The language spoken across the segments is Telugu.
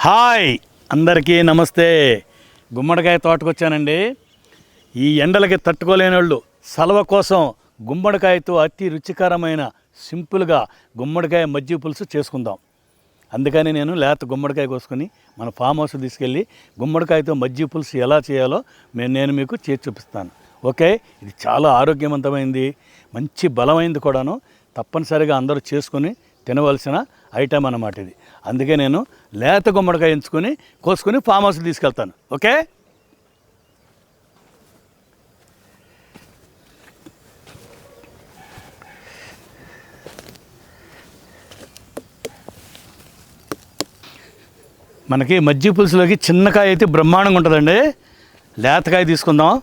హాయ్! అందరికీ నమస్తే. గుమ్మడికాయ తోటకొచ్చానండి. ఈ ఎండలకి తట్టుకోలేని వాళ్ళు సలవ కోసం గుమ్మడికాయతో అతి రుచికరమైన సింపుల్గా గుమ్మడికాయ మజ్జి పులుసు చేసుకుందాం. అందుకని నేను లేత గుమ్మడికాయ కోసుకొని మన ఫామ్ హౌస్ తీసుకెళ్ళి గుమ్మడికాయతో మజ్జి పులుసు ఎలా చేయాలో మేము నేను మీకు చేసి చూపిస్తాను. ఓకే? ఇది చాలా ఆరోగ్యవంతమైంది. మంచి బలమైంది కూడాను. తప్పనిసరిగా అందరూ చేసుకొని తినవలసిన ఐటమ్ అన్నమాట ఇది. అందుకే నేను లేత గుమ్మడికాయ ఎంచుకొని కోసుకొని ఫామ్ హౌస్ తీసుకెళ్తాను. ఓకే? మనకి మజ్జి పులుసులోకి చిన్నకాయ అయితే బ్రహ్మాండంగా ఉంటుందండి. లేతకాయ తీసుకుందాం.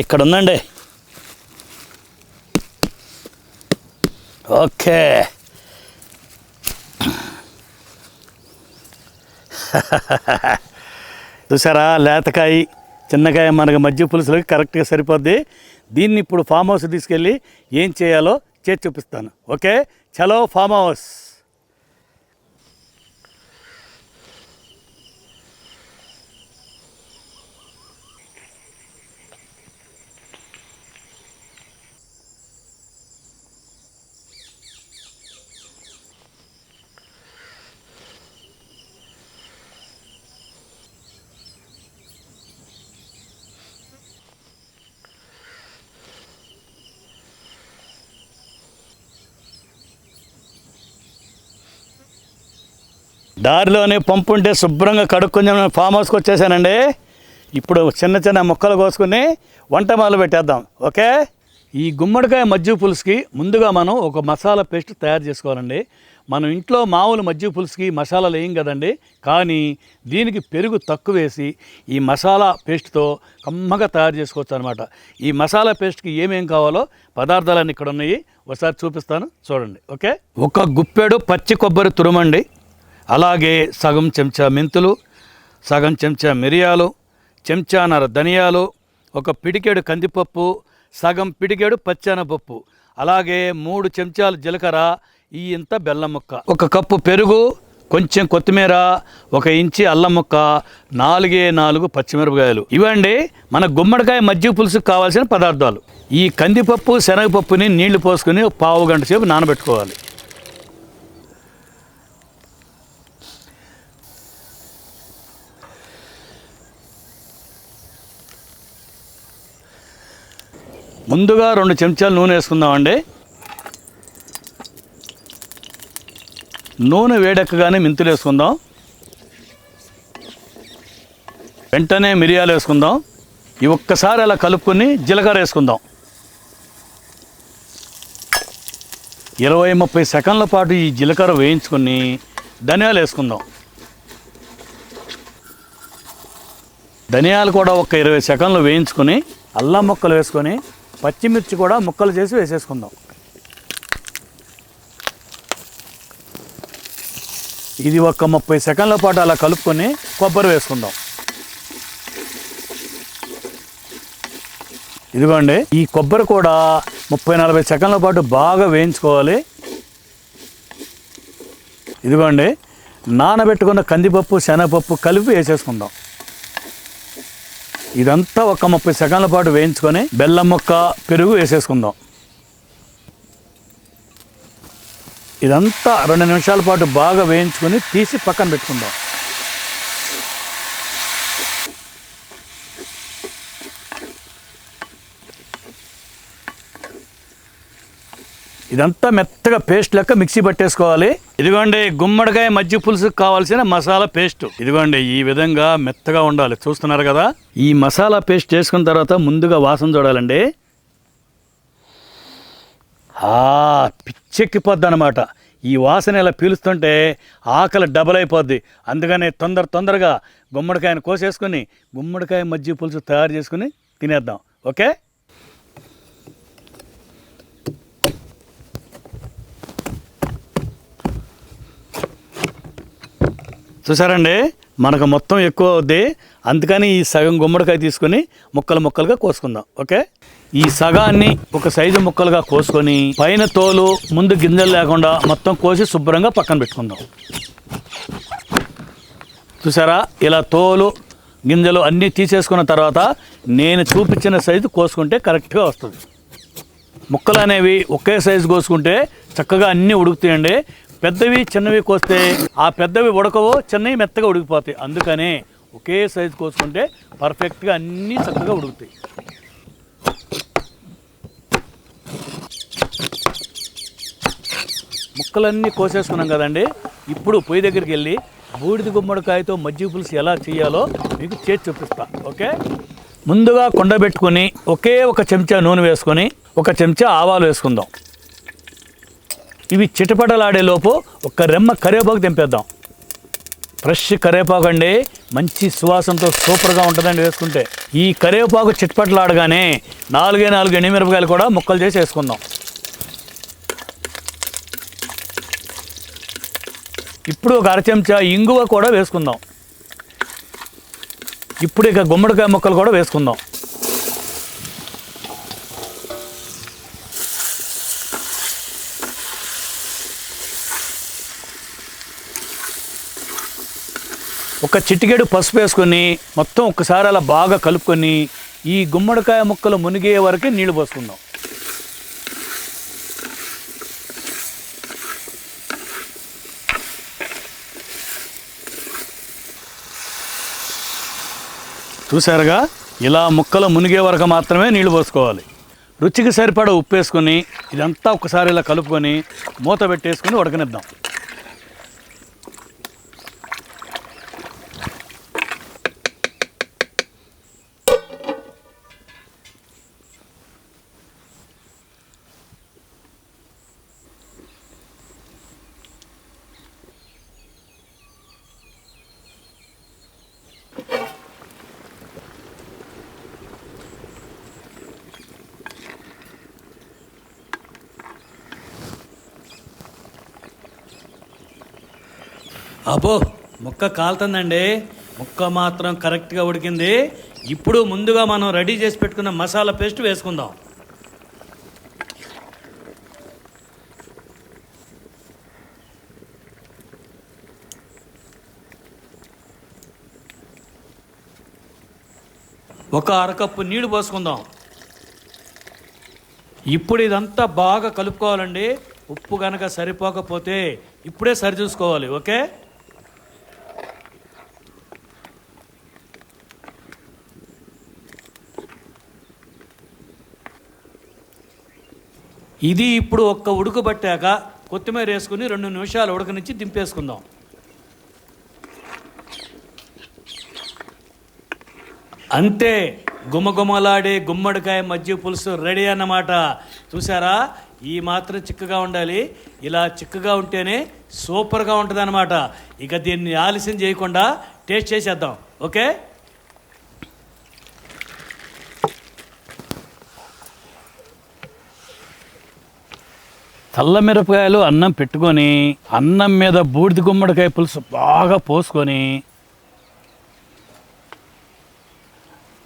ఇక్కడ ఉందండి. ఓకే. చూసారా? లేతకాయ చిన్నకాయ మనకి మధ్య పులుసులకి కరెక్ట్గా సరిపోద్ది. దీన్ని ఇప్పుడు ఫామ్ హౌస్ తీసుకెళ్ళి ఏం చేయాలో చేసి చూపిస్తాను. ఓకే? చలో ఫామ్ హౌస్. దారిలోనే పంపు ఉంటే శుభ్రంగా కడుక్కుని ఫామ్ హౌస్కి వచ్చేసానండి. ఇప్పుడు చిన్న చిన్న ముక్కలు కోసుకుని వంట మాలు పెట్టేద్దాం. ఓకే? ఈ గుమ్మడికాయ మజ్జి పులుసుకి ముందుగా మనం ఒక మసాలా పేస్ట్ తయారు చేసుకోవాలండి. మనం ఇంట్లో మామూలు మజ్జి పులుసుకి మసాలాలు వేయం కదండి. కానీ దీనికి పెరుగు తక్కువ వేసి ఈ మసాలా పేస్ట్తో కమ్మగా తయారు చేసుకోవచ్చు అనమాట ఈ మసాలా పేస్ట్కి ఏమేం కావాలో పదార్థాలన్నీ ఇక్కడ ఉన్నాయి. ఒకసారి చూపిస్తాను చూడండి. ఓకే? ఒక గుప్పెడు పచ్చి కొబ్బరి తురుమండి. అలాగే సగం చెంచా మెంతులు సగం చెంచా మిరియాలు చెంచానర ధనియాలు ఒక పిడికెడు కందిపప్పు సగం పిడికెడు పచ్చెనపప్పు. అలాగే మూడు చెంచాలు జీలకర్ర ఈ ఇంత బెల్లం ముక్క. ఒక కప్పు పెరుగు కొంచెం కొత్తిమీర ఒక ఇంచి అల్లం ముక్క నాలుగే నాలుగు పచ్చిమిరపకాయలు. ఇవండి మన గుమ్మడికాయ మజ్జిగ పులుసుకు కావాల్సిన పదార్థాలు. ఈ కందిపప్పు శనగపప్పుని నీళ్ళు పోసుకుని పావు గంట సేపు నానబెట్టుకోవాలి. ముందుగా రెండు చెంచాలు నూనె వేసుకుందామండి. నూనె వేడెక్కగానే మెంతులు వేసుకుందాం. వెంటనే మిరియాలు వేసుకుందాం. ఈ ఒక్కసారి అలా కలుపుకొని జీలకర్ర వేసుకుందాం. ఇరవై ముప్పై సెకండ్ల పాటు ఈ జీలకర్ర వేయించుకొని ధనియాలు వేసుకుందాం. ధనియాలు కూడా ఒక ఇరవై సెకండ్లు వేయించుకొని అల్లం ముక్కలు వేసుకొని పచ్చిమిర్చి కూడా ముక్కలు చేసి వేసేసుకుందాం. ఇది ఒక ముప్పై సెకండ్ల పాటు అలా కలుపుకొని కొబ్బరి వేసుకుందాం. ఇదిగోండి ఈ కొబ్బరి కూడా ముప్పై నలభై సెకండ్ల పాటు బాగా వేయించుకోవాలి. ఇదిగోండి నానబెట్టుకున్న కందిపప్పు శనగపప్పు కలిపి వేసేసుకుందాం. ఇదంతా ఒక ముప్పై సెకండ్ల పాటు వేయించుకొని బెల్లం ముక్క పెరుగు వేసేసుకుందాం. ఇదంతా రెండు నిమిషాల పాటు బాగా వేయించుకొని తీసి పక్కన పెట్టుకుందాం. ఇదంతా మెత్తగా పేస్ట్ లెక్క మిక్సీ పట్టేసుకోవాలి. ఇదిగోండి గుమ్మడికాయ మజ్జి పులుసు కావాల్సిన మసాలా పేస్ట్. ఇదిగోండి ఈ విధంగా మెత్తగా ఉండాలి. చూస్తున్నారు కదా? ఈ మసాలా పేస్ట్ చేసుకున్న తర్వాత ముందుగా వాసన చూడాలండి. పిచ్చెక్కిపోద్ది అనమాట ఈ వాసన ఇలా పీలుస్తుంటే ఆకలి డబల్ అయిపోద్ది. అందుకనే తొందర తొందరగా గుమ్మడికాయను కోసేసుకొని గుమ్మడికాయ మజ్జి పులుసు తయారు చేసుకుని తినేద్దాం. ఓకే? చూసారండి మనకు మొత్తం ఎక్కువ అవుద్ది. అందుకని ఈ సగం గుమ్మడికాయ తీసుకొని ముక్కలు ముక్కలుగా కోసుకుందాం. ఓకే? ఈ సగాన్ని ఒక సైజు ముక్కలుగా కోసుకొని పైన తోలు ముందు గింజలు లేకుండా మొత్తం కోసి శుభ్రంగా పక్కన పెట్టుకుందాం. చూసారా ఇలా తోలు గింజలు అన్నీ తీసేసుకున్న తర్వాత నేను చూపించిన సైజు కోసుకుంటే కరెక్ట్గా వస్తుంది. ముక్కలు అనేవి ఒకే సైజు కోసుకుంటే చక్కగా అన్నీ ఉడుకుతాయండి. పెద్దవి చిన్నవి కోస్తే ఆ పెద్దవి ఉడకవు చిన్నవి మెత్తగా ఉడికిపోతాయి. అందుకనే ఒకే సైజు కోసుకుంటే పర్ఫెక్ట్గా అన్నీ చక్కగా ఉడుకుతాయి. ముక్కలన్నీ కోసేసుకున్నాం కదండి. ఇప్పుడు పొయ్యి దగ్గరికి వెళ్ళి బూడిద గుమ్మడికాయతో మజ్జిగ పులుసు ఎలా చేయాలో మీకు చేసి చూపిస్తా ఓకే? ముందుగా కుండ పెట్టుకొని ఒకే ఒక చెంచా నూనె వేసుకొని ఒక చెంచా ఆవాలు వేసుకుందాం. ఇవి చిటపటలాడేలోపు ఒక రెమ్మ కరివేపాకు తెంపేద్దాం. ఫ్రెష్ కరివేపాకు అండి. మంచి సువాసనతో సూపర్గా ఉంటుందండి వేసుకుంటే. ఈ కరివేపాకు చిటపటలాడగానే నాలుగే నాలుగు ఎండుమిరపకాయలు కూడా ముక్కలు చేసి వేసుకుందాం. ఇప్పుడు ఒక అర చెంచా ఇంగువ కూడా వేసుకుందాం. ఇప్పుడు ఇక గుమ్మడికాయ ముక్కలు కూడా వేసుకుందాం. ఒక చిటికెడు పసుపు వేసుకొని మొత్తం ఒక్కసారి అలా బాగా కలుపుకొని ఈ గుమ్మడికాయ ముక్కలు మునిగే వరకే నీళ్ళు పోసుకుందాం. చూసారుగా ఇలా ముక్కలు మునిగే వరకు మాత్రమే నీళ్ళు పోసుకోవాలి. రుచికి సరిపడా ఉప్పు వేసుకొని ఇదంతా ఒకసారి ఇలా కలుపుకొని మూత పెట్టేసుకొని ఉడకనిద్దాం. అబ్బో ముక్క కాలుతుందండి. ముక్క మాత్రం కరెక్ట్గా ఉడికింది. ఇప్పుడు ముందుగా మనం రెడీ చేసి పెట్టుకున్న మసాలా పేస్ట్ వేసుకుందాం. ఒక అరకప్పు నీళ్ళు పోసుకుందాం. ఇప్పుడు ఇదంతా బాగా కలుపుకోవాలండి. ఉప్పు కనుక సరిపోకపోతే ఇప్పుడే సరి చూసుకోవాలి ఓకే? ఇది ఇప్పుడు ఒక్క ఉడకబట్టాక కొత్తిమీర వేసుకుని రెండు నిమిషాలు ఉడకనిచ్చి దింపేసుకుందాం. అంతే గుమగుమలాడే గుమ్మడికాయ మజ్జి పులుసు రెడీ అన్నమాట. చూసారా? ఈ మాత్రం చిక్కగా ఉండాలి. ఇలా చిక్కగా ఉంటేనే సూపర్గా ఉంటుంది అనమాట ఇక దీన్ని ఆలస్యం చేయకుండా టేస్ట్ చేసేద్దాం. ఓకే? తెల్ల మిరపకాయలు అన్నం పెట్టుకొని అన్నం మీద బూడిద గుమ్మడికాయ పులుసు బాగా పోసుకొని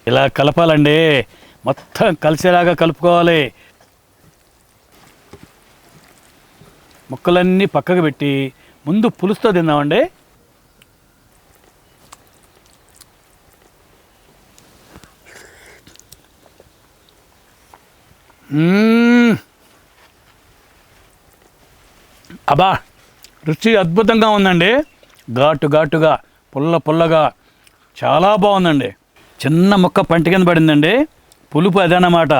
ఇలా కలపాలండి. మొత్తం కలిసేలాగా కలుపుకోవాలి. ముక్కలన్నీ పక్కకు పెట్టి ముందు పులుసుతో తిందామండి. Mmm. అబ్బా రుచి అద్భుతంగా ఉందండి. ఘాటు ఘాటుగా పుల్ల పుల్లగా చాలా బాగుందండి. చిన్న ముక్క పంట కింద పడిందండి. పులుపు అదనమాట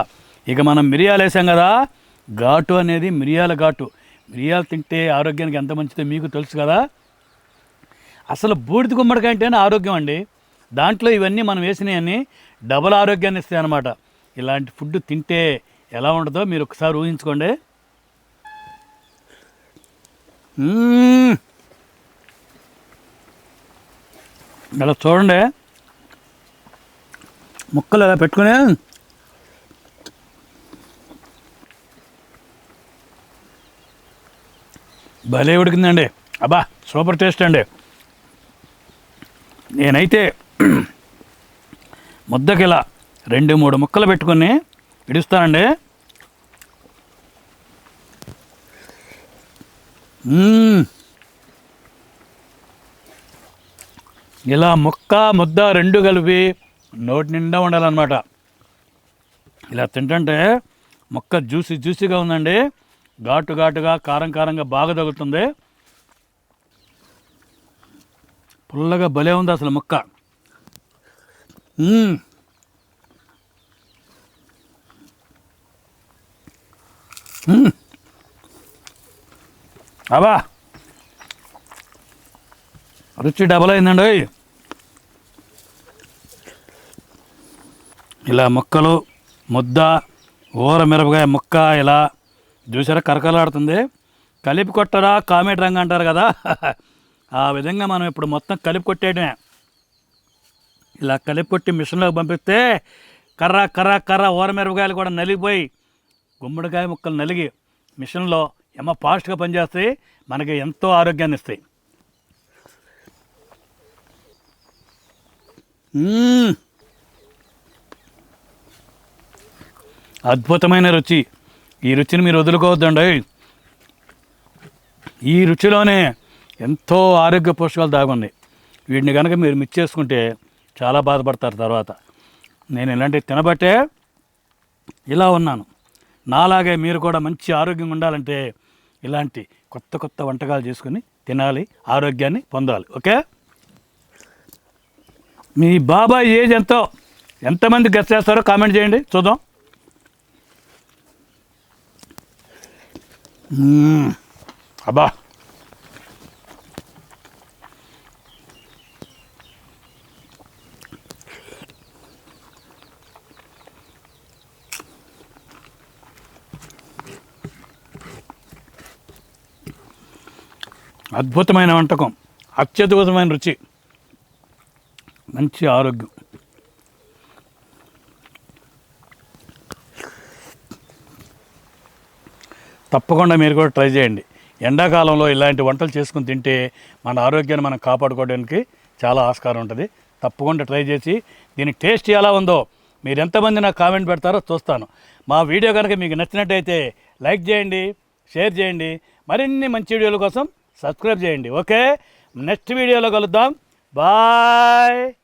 ఇక మనం మిరియాలు వేసాం కదా ఘాటు అనేది మిరియాల ఘాటు. మిరియాలు తింటే ఆరోగ్యానికి ఎంత మంచిదో మీకు తెలుసు కదా. అసలు బూడిద గుమ్మడికాయ అంటేనే ఆరోగ్యం అండి. దాంట్లో ఇవన్నీ మనం వేసినవన్నీ డబల్ ఆరోగ్యాన్ని ఇస్తాయి అన్నమాట ఇలాంటి ఫుడ్ తింటే ఎలా ఉంటుందో మీరు ఒకసారి ఊహించుకోండి. ఇలా చూడండి ముక్కలు ఇలా పెట్టుకుని భలే ఉడికిందండి అబ్బా సూపర్ టేస్ట్ అండి నేనైతే ముద్దకి ఇలా రెండు మూడు ముక్కలు పెట్టుకొని ఇడుస్తానండి ఇలా ముక్క ముద్ద రెండు కలిపి నోటి నిండా ఉండాలన్నమాట. ఇలా తింటుంటే ముక్క జ్యూసీ జ్యూసీగా ఉందండి. ఘాటు ఘాటుగా కారం కారంగా బాగా తగులుతుంది. పుల్లగా భలే ఉంది అసలు ముక్క. Mm. మ్మ్. రుచి డబల్ అయిందండి ఇలా ముక్కలు ముద్ద ఊర మిరపకాయ ముక్క ఇలా చూసారా కరకలాడుతుంది కలిపి కొట్టరా కామెట్ రంగు అంటారు కదా. ఆ విధంగా మనం ఇప్పుడు మొత్తం కలిపి కొట్టేయడమే. ఇలా కలిపి కొట్టి మిషన్లోకి పంపిస్తే కర్ర కర్ర కర్ర ఊర మిరపకాయలు కూడా నలిగిపోయి గుమ్మడికాయ ముక్కలు నలిగి మిషన్లో ఎమ్మ ఫాస్ట్గా పనిచేస్తాయి మనకి ఎంతో ఆరోగ్యాన్ని ఇస్తాయి. అద్భుతమైన రుచి. ఈ రుచిని మీరు వదులుకోవద్దండి. ఈ రుచిలోనే ఎంతో ఆరోగ్య పోషకాలు దాగుంది. వీటిని కనుక మీరు మిక్స్ చేసుకుంటే చాలా బాధపడతారు తర్వాత. నేను ఇలాంటివి తినబట్టే ఇలా ఉన్నాను. నాలాగే మీరు కూడా మంచి ఆరోగ్యంగా ఉండాలంటే ఇలాంటి కొత్త కొత్త వంటకాలు చేసుకుని తినాలి ఆరోగ్యాన్ని పొందాలి. ఓకే? మీ బాబాయ్ ఏజ్ ఎంతో? ఎంతమంది గెస్ట్ చేస్తారో కామెంట్ చేయండి. చూద్దాం. అబ్బా. అద్భుతమైన వంటకం అత్యద్భుతమైన రుచి మంచి ఆరోగ్యం. తప్పకుండా మీరు కూడా ట్రై చేయండి. ఎండాకాలంలో ఇలాంటి వంటలు చేసుకుని తింటే మన ఆరోగ్యాన్ని మనం కాపాడుకోవడానికి చాలా ఆస్కారం ఉంటుంది. తప్పకుండా ట్రై చేసి దీని టేస్ట్ ఎలా ఉందో మీరు ఎంతమంది నాకు కామెంట్ పెడతారో చూస్తాను. మా వీడియో కనుక మీకు నచ్చినట్టయితే లైక్ చేయండి షేర్ చేయండి. మరిన్ని మంచి వీడియోల కోసం సబ్స్క్రైబ్ చేయండి. ఓకే? నెక్స్ట్ వీడియోలో కలుద్దాం. బాయ్!